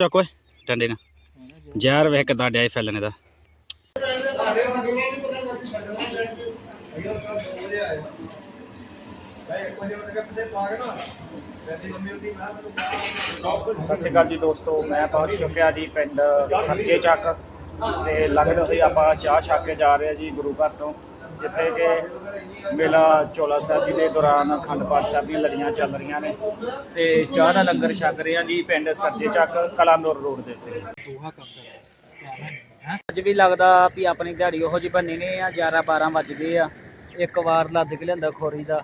ਚੱਕ ਓਏ, ਡੰਡੇ ਨਾਲ। ਜ਼ਹਿਰ ਵੇਖ ਕਿਦਾਂ ਡਿਆ ਫੈਲਣੇ ਦਾ ਸਤਿ ਸ਼੍ਰੀ ਅਕਾਲ ਜੀ ਦੋਸਤੋ, ਮੈਂ ਪਹੁੰਚ ਚੁੱਕਿਆ ਜੀ ਪਿੰਡ ਖਰਚੇ ਚੱਕ ਤੇ ਲੱਗਦੇ ਹੋਏ ਆਪਾਂ ਚਾਹ ਛੱਕ ਕੇ ਜਾ ਰਹੇ ਹਾਂ ਜੀ ਗੁਰੂ ਘਰ ਤੋਂ। ਜਿੱਥੇ ਕਿ ਮੇਲਾ ਚੋਲਾ ਸਾਹਿਬ ਜੀ ਦੇ ਦੌਰਾਨ ਅਖੰਡ ਪਾਠ ਸਾਹਿਬ ਦੀਆਂ ਲੜੀਆਂ ਚੱਲ ਰਹੀਆਂ ਨੇ ਤੇ ਚਾਹ ਦਾ ਲੰਗਰ ਛਕ ਰਹੇ ਹਾਂ ਜੀ ਪਿੰਡ ਸਰਜੇ ਚੱਕ ਕਲਾਨੌਰ ਰੋਡ ਦੇ ਉੱਤੇ। ਅੱਜ ਵੀ ਲੱਗਦਾ ਵੀ ਆਪਣੀ ਦਿਹਾੜੀ ਉਹੋ ਜਿਹੀ ਬੰਨੀ ਨਹੀਂ ਆ 11 12 ਵੱਜ ਗਏ ਆ। ਇੱਕ ਵਾਰ ਲੱਦ ਕੇ ਲਿਆਂਦਾ ਖੋਰੀ ਦਾ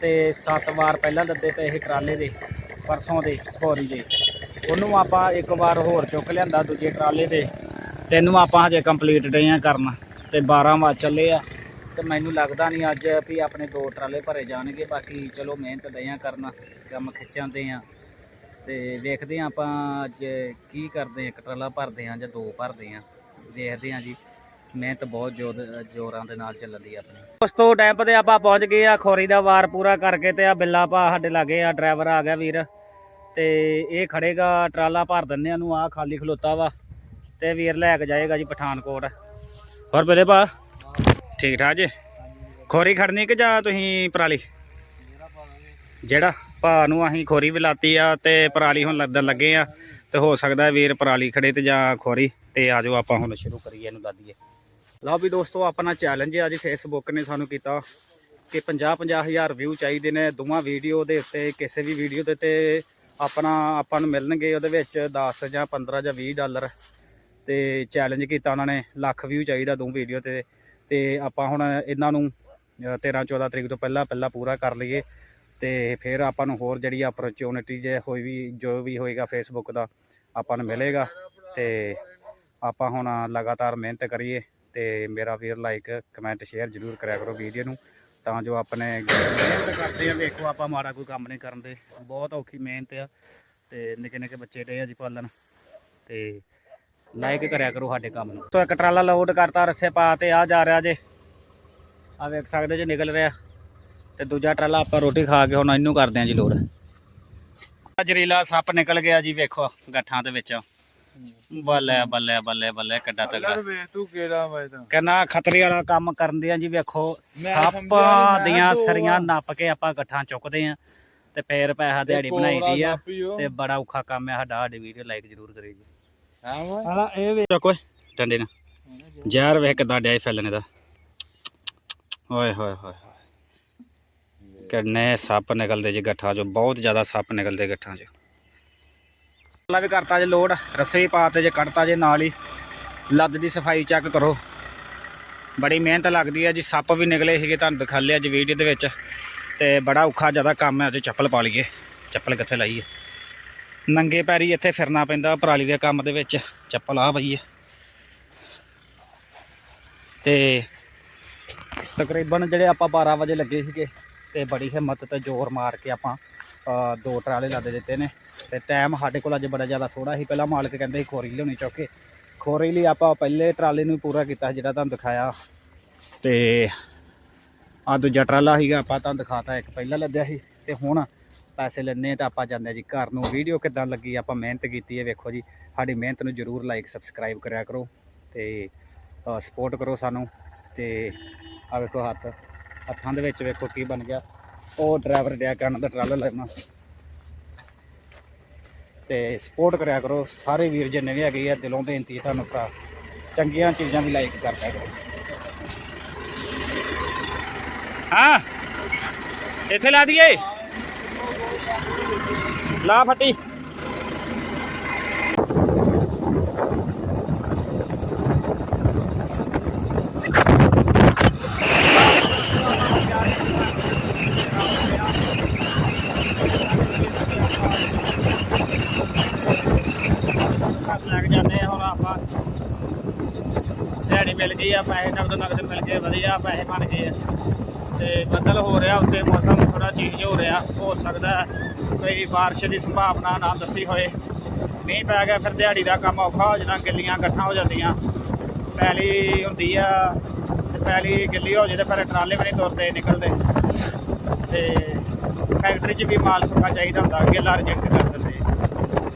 ਤੇ ਸੱਤ ਵਾਰ ਪਹਿਲਾਂ ਲੱਦੇ ਪਏ ਸੀ ਟਰਾਲੇ ਦੇ ਪਰਸੋਂ ਦੇ ਖੋਰੀ ਦੇ। ਉਹਨੂੰ ਆਪਾਂ ਇੱਕ ਵਾਰ ਹੋਰ ਚੁੱਕ ਲਿਆਂਦਾ ਦੂਜੇ ਟਰਾਲੇ ਦੇ। ਤੈਨੂੰ ਆਪਾਂ ਹਜੇ ਕੰਪਲੀਟ ਡੇ ਆ ਕਰਨ ਤੇ 12 ਵੱਜ ਚੱਲੇ ਆ। ਤੇ ਮੈਨੂੰ ਲੱਗਦਾ ਨਹੀਂ ਅੱਜ ਵੀ ਆਪਣੇ ਦੋ ਟਰਾਲੇ ਭਰੇ ਜਾਣਗੇ, ਬਾਕੀ ਚਲੋ ਮਿਹਨਤ ਡੇ ਆ ਕਰਨ, ਕੰਮ ਖਿੱਚਾਂਦੇ ਆ। ਤੇ ਵੇਖਦੇ ਆ ਆਪਾਂ ਅੱਜ ਕੀ ਕਰਦੇ ਆ, ਇੱਕ ਟਰਾਲਾ ਭਰਦੇ ਆ ਜਾਂ ਦੋ ਭਰਦੇ ਆ, ਦੇਖਦੇ ਆ ਜੀ। ਮਿਹਨਤ ਬਹੁਤ ਜ਼ੋਰ ਜ਼ੋਰਾਂ ਦੇ ਨਾਲ ਚੱਲਦੀ ਆ ਆਪਣੀ। ਦੋਸਤੋ ਟੈਂਪ ਤੇ ਆਪਾਂ ਪਹੁੰਚ ਗਏ ਆ, ਖੋਰੀ ਦਾ ਵਾਰ ਪੂਰਾ ਕਰਕੇ ਤੇ ਆ ਬਿੱਲਾ ਭਾ ਸਾਡੇ ਲਾਗੇ ਆ, ਡਰਾਈਵਰ ਆ ਗਿਆ ਵੀਰ। ਤੇ ਇਹ ਖੜੇਗਾ, ਟਰਾਲਾ ਭਰ ਦਿੰਨੇ ਆ ਨੂੰ ਆ ਖਾਲੀ ਖਲੋਤਾ ਵਾ। ਤੇ ਵੀਰ ਲੈ ਕੇ ਜਾਏਗਾ ਜੀ ਪਠਾਨਕੋਟ। ਹੋਰ ਬਿੱਲੇ ਭਾ? ਠੀਕ ਠਾਕ ਜੀ? ਖੋਰੀ ਖੜਨੀ ਕਿ ਜਾਂ ਤੁਸੀਂ ਪਰਾਲੀ? ਜਿਹੜਾ ਭਾ ਨੂੰ ਅਸੀਂ ਖੋਰੀ ਵੀ ਲਾਤੀ ਆ ਤੇ ਪਰਾਲੀ ਹੁਣ ਲੱਦਣ ਲੱਗੇ ਆ, ਤੇ ਹੋ ਸਕਦਾ ਵੀਰ ਪਰਾਲੀ ਖੜੇ ਤੇ ਜਾਂ ਖੋਰੀ, ਤੇ ਆਜੋ ਆਪਾਂ ਹੁਣ ਸ਼ੁਰੂ ਕਰੀਏ ਇਹਨੂੰ ਦਾਦੀਏ। ਲਓ ਵੀ ਦੋਸਤੋ, ਆਪਣਾ ਚੈਲੰਜ ਅੱਜ ਫੇਸਬੁੱਕ ਨੇ ਸਾਨੂੰ ਕੀਤਾ ਕਿ 50 50 ਹਜ਼ਾਰ ਵਿਊ ਚਾਹੀਦੇ ਨੇ, ਦੋਵਾਂ ਵੀਡੀਓ ਦੇ ਉੱਤੇ, ਕਿਸੇ ਵੀ ਵੀਡੀਓ ਦੇ ਤੇ ਆਪਣਾ, ਆਪਾਂ ਨੂੰ ਮਿਲਣਗੇ ਉਹਦੇ ਵਿੱਚ 10 ਜਾਂ 15 ਜਾਂ 20 ਡਾਲਰ ਤੇ ਚੈਲੰਜ ਕੀਤਾ ਉਹਨਾਂ ਨੇ, ਲੱਖ ਵਿਊ ਚਾਹੀਦਾ ਦੋ ਵੀਡੀਓ ਤੇ। ਤੇ ਆਪਾਂ ਹੁਣ ਇਹਨਾਂ ਨੂੰ 13 14 ਤਰੀਕ ਤੋਂ ਪਹਿਲਾਂ ਪਹਿਲਾਂ ਪੂਰਾ ਕਰ ਲਈਏ। ਤੇ ਫਿਰ ਆਪਾਂ ਨੂੰ ਹੋਰ ਜਿਹੜੀ ਅਪਰਚੂਨਿਟੀ ਜੇ ਹੋਈ ਵੀ, ਜੋ ਵੀ ਹੋਏਗਾ ਫੇਸਬੁੱਕ ਦਾ, ਆਪਾਂ ਨੂੰ ਮਿਲੇਗਾ। ਤੇ ਆਪਾਂ ਹੁਣ ਲਗਾਤਾਰ ਮਿਹਨਤ ਕਰੀਏ ਤੇ ਮੇਰਾ ਵੀਰ ਲਾਈਕ ਕਮੈਂਟ ਸ਼ੇਅਰ ਜ਼ਰੂਰ ਕਰਿਆ ਕਰੋ ਵੀਡੀਓ ਨੂੰ। ਤਾਂ ਜੋ ਆਪਣੇ ਮਿਹਨਤ ਕਰਦੇ ਆ, ਵੇਖੋ ਆਪਾਂ ਮਾੜਾ ਕੋਈ ਕੰਮ ਨਹੀਂ ਕਰਨ ਦੇ। ਬਹੁਤ ਔਖੀ ਮਿਹਨਤ ਆ ਤੇ ਨਿੱਕੇ ਨਿੱਕੇ ਬੱਚੇ ਡੇ ਆ ਜੀ ਪਾਲਣ। ਤੇ ਲਾਈਕ ਕਰਿਆ ਕਰੋ ਸਾਡੇ ਕੰਮ ਨੂੰ। ਸੋ ਇੱਕ ਟਰਾਲਾ ਲੋਡ ਕਰਤਾ ਰੱਸੇ ਪਾ ਤੇ ਆ ਜਾ ਰਿਹਾ ਜੇ। ਆ ਵੇਖ ਸਕਦੇ ਜੇ ਨਿਕਲ ਰਿਹਾ। ਤੇ ਦੂਜਾ ਟਰਾਲਾ ਆਪਾਂ ਰੋਟੀ ਖਾ ਕੇ ਹੁਣ ਇਹਨੂੰ ਕਰਦੇ ਆ ਜੀ ਲੋਡ ਜਰੀਲਾ ਸੱਪ ਨਿਕਲ ਗਿਆ ਜੀ ਵੇਖੋ ਗੱਠਾਂ ਦੇ ਵਿੱਚ। ਬੱਲੇ ਬੱਲੇ ਬੱਲੇ ਬੱਲੇ ਕਿੱਡਾ ਤਗੜਾ ਵੇ ਤੂੰ ਕਿਹੜਾ ਵੇ ਤਾਂ ਕਹਿੰਦਾ ਖਤਰੇ ਵਾਲਾ ਕੰਮ ਕਰਦੇ ਆ ਜੀ ਵੇਖੋ ਸੱਪ ਦੀਆਂ ਸਰੀਆਂ ਨੱਪ ਕੇ ਆਪਾਂ ਗੱਠਾਂ ਚੁੱਕਦੇ ਆ। ਤੇ ਫੇਰ ਪੈਸਾ ਦਿਹਾੜੀ ਬਣਾਈ ਦੀ ਆ। ਤੇ ਬੜਾ ਔਖਾ ਕੰਮ ਆ ਸਾਡਾ ਸਾਡੀ ਵੀਡੀਓ ਲਾਈਕ ਜ਼ਰੂਰ ਕਰਿਓ ਜੀ। ਹਾਂ ਵਾ। ਹਾਲਾ ਇਹ ਵੇ ਚੁੱਕ ਓਏ, ਡੰਡੇ ਨਾਲ। ਜ਼ਹਿਰ ਵੇਖ ਕਿਦਾਂ ਡਿਆ ਈ ਫੈਲਣੇ ਦਾ ਓਏ, ਹੋਏ ਹੋਏ ਕਿੰਨੇ ਸੱਪ ਨਿਕਲਦੇ ਜੀ ਗੱਠਾਂ ਚੋਂ, ਬਹੁਤ ਜ਼ਿਆਦਾ ਸੱਪ ਨਿਕਲਦੇ ਗੱਠਾਂ ਚੋਂ। ਲਾ ਵੀ ਕਰਤਾ ਜੇ ਲੋਡ ਰਸੇ ਵੀ ਪਾਤੇ ਜੇ ਕੱਢਤਾ ਜੇ ਨਾਲ ਹੀ। ਲੱਦ ਦੀ ਸਫ਼ਾਈ ਚੈੱਕ ਕਰੋ। ਬੜੀ ਮਿਹਨਤ ਲੱਗਦੀ ਹੈ ਜੀ, ਸੱਪ ਵੀ ਨਿਕਲੇ ਸੀਗੇ ਤੁਹਾਨੂੰ ਦਿਖਾ ਲਿਆ ਜੀ ਵੀਡੀਓ ਦੇ ਵਿੱਚ। ਤੇ ਬੜਾ ਔਖਾ ਜ਼ਿਆਦਾ ਕੰਮ ਹੈ ਅੱਜ ਚੱਪਲ ਪਾ ਲਈਏ। ਚੱਪਲ ਕਿੱਥੇ ਲਾਈਏ ਨੰਗੇ ਪੈਰੀ ਇੱਥੇ ਫਿਰਨਾ ਪੈਂਦਾ, ਪਰਾਲੀ ਦੇ ਕੰਮ ਦੇ ਵਿੱਚ। ਚੱਪਲ ਆ ਪਈ ਹੈ। ਤੇ ਤਕਰੀਬਨ ਜਿਹੜੇ ਆਪਾਂ 12 ਵਜੇ ਲੱਗੇ ਸੀਗੇ, ਤੇ ਬੜੀ ਹਿੰਮਤ ਤੇ ਜ਼ੋਰ ਮਾਰ ਕੇ ਆਪਾਂ ਦੋ ਟਰਾਲੇ ਲੱਦ ਦਿੱਤੇ ਨੇ। ਤੇ ਟਾਈਮ ਸਾਡੇ ਕੋਲ ਅੱਜ ਬੜਾ ਜ਼ਿਆਦਾ ਥੋੜਾ ਸੀ। ਪਹਿਲਾਂ ਮਾਲਕ ਕਹਿੰਦੇ ਸੀ ਖੋਰੀ ਲਿਆਉਣੀ ਚੁੱਕ। ਕੇ ਖੋਰੀ ਲਈ ਆਪਾਂ ਪਹਿਲੇ ਟਰਾਲੇ ਨੂੰ ਪੂਰਾ ਕੀਤਾ ਜਿਹੜਾ ਤੁਹਾਨੂੰ ਦਿਖਾਇਆ। ਤੇ ਆ ਦੂਜਾ ਟਰਾਲਾ ਸੀਗਾ, ਆਪਾਂ ਤੁਹਾਨੂੰ ਦਿਖਾਤਾ, ਇੱਕ ਪਹਿਲਾਂ ਲੱਦਿਆ ਸੀ। ਤੇ ਹੁਣ ਪੈਸੇ ਲੈਣੇ ਤਾਂ ਆਪਾਂ ਜਾਂਦੇ ਹਾਂ ਜੀ ਘਰ ਨੂੰ। ਵੀਡੀਓ ਕਿੱਦਾਂ ਲੱਗੀ? ਆਪਾਂ ਮਿਹਨਤ ਕੀਤੀ ਹੈ, ਵੇਖੋ ਜੀ। ਸਾਡੀ ਮਿਹਨਤ ਨੂੰ ਜਰੂਰ ਲਾਈਕ ਸਬਸਕ੍ਰਾਈਬ ਕਰਿਆ ਕਰੋ ਤੇ ਸਪੋਰਟ ਕਰੋ ਸਾਨੂੰ ਤੇ ਆ ਵੇਖੋ ਹੱਥ। ਹੱਥਾਂ ਦੇ ਵਿੱਚ ਵੇਖੋ ਕੀ ਬਣ ਗਿਆ। ਉਹ ਡਰਾਈਵਰ ਡਿਆ ਕਰਨ ਦਾ ਟਰਾਲਾ ਲੈਣਾ ਤੇ ਸਪੋਰਟ ਕਰਿਆ ਕਰੋ। ਸਾਰੇ ਵੀਰ ਜਿੰਨੇ ਵੀ ਹੈਗੇ ਆ, ਦਿਲੋਂ ਬੇਨਤੀ ਹੈ ਤੁਹਾਨੂੰ ਭਰਾ। ਚੰਗੀਆਂ ਚੀਜ਼ਾਂ ਵੀ ਲਾਈਕ ਕਰਦਾ ਕਰੋ। ਹਾਂ। ਇੱਥੇ ਲਾ ਦਈਏ। ਲਾ ਫੱਟੀ। ਘਰ ਲੈ ਕੇ ਜਾਂਦੇ ਆ ਹੁਣ ਆਪਾਂ। ਦਿਹਾੜੀ ਮਿਲ ਗਈ ਆ, ਪੈਸੇ ਨਗਦ ਨਗਦ ਮਿਲ ਗਏ, ਵਧੀਆ, ਪੈਸੇ ਬਣ ਗਏ ਆ। ਤੇ ਬੱਦਲ ਹੋ ਰਿਹਾ ਉੱਤੇ ਮੌਸਮ ਥੋੜਾ ਚੇਂਜ ਹੋ ਰਿਹਾ, ਹੋ ਸਕਦਾ ਕੋਈ ਬਾਰਿਸ਼ ਦੀ ਸੰਭਾਵਨਾ ਨਾ ਦੱਸੀ ਹੋਏ। ਮੀਂਹ ਪੈ ਗਿਆ, ਫਿਰ ਦਿਹਾੜੀ ਦਾ ਕੰਮ ਔਖਾ ਹੋ ਜਾਣਾ, ਗਿੱਲੀਆਂ ਇਕੱਠਾਂ ਹੋ ਜਾਂਦੀਆਂ। ਪੈਲੀ ਹੁੰਦੀ ਆ, ਤੇ ਪੈਲੀ ਗਿੱਲੀ ਹੋ ਜੇ ਤੇ ਫਿਰ ਟਰਾਲੇ ਵੀ ਨਹੀਂ ਤੁਰਦੇ ਨਿਕਲਦੇ। ਤੇ ਫੈਕਟਰੀ 'ਚ ਵੀ ਮਾਲ ਸੁੱਕਾ ਚਾਹੀਦਾ ਹੁੰਦਾ ਗਿੱਲਾ ਰਿਜੈਕਟ